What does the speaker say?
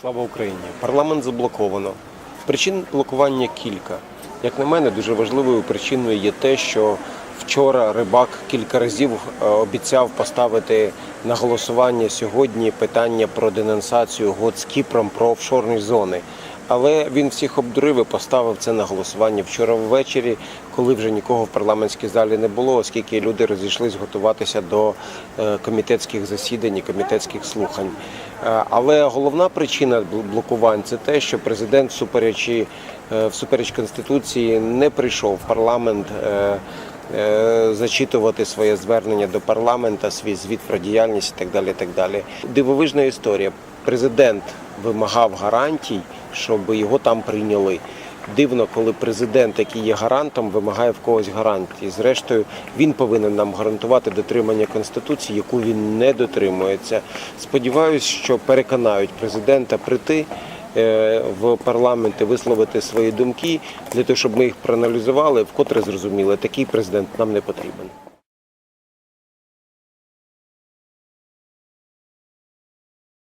Слава Україні! Парламент заблоковано. Причин блокування кілька. Як на мене, дуже важливою причиною є те, що вчора рибак кілька разів е, обіцяв поставити на голосування сьогодні питання про денонсацію угод з Кіпром про офшорні зони. Але він всіх обдурив і поставив це на голосування вчора ввечері, коли вже нікого в парламентській залі не було, оскільки люди розійшлись готуватися до е, комітетських засідань і комітетських слухань. Е, Але головна причина блокувань це те, що президент, всуперечі е, всупереч конституції, не прийшов в парламент. Зачитувати своє звернення до парламента, свій звіт про діяльність і так далі. і Так далі. Дивовижна історія. Президент вимагав гарантій, щоб його там прийняли. Дивно, коли президент, який є гарантом, вимагає в когось гарантії. Зрештою, він повинен нам гарантувати дотримання конституції, яку він не дотримується. Сподіваюсь, що переконають президента прийти е, в парламент і висловити свої думки для того, щоб ми їх проаналізували, вкотре зрозуміли, такий президент нам не потрібен.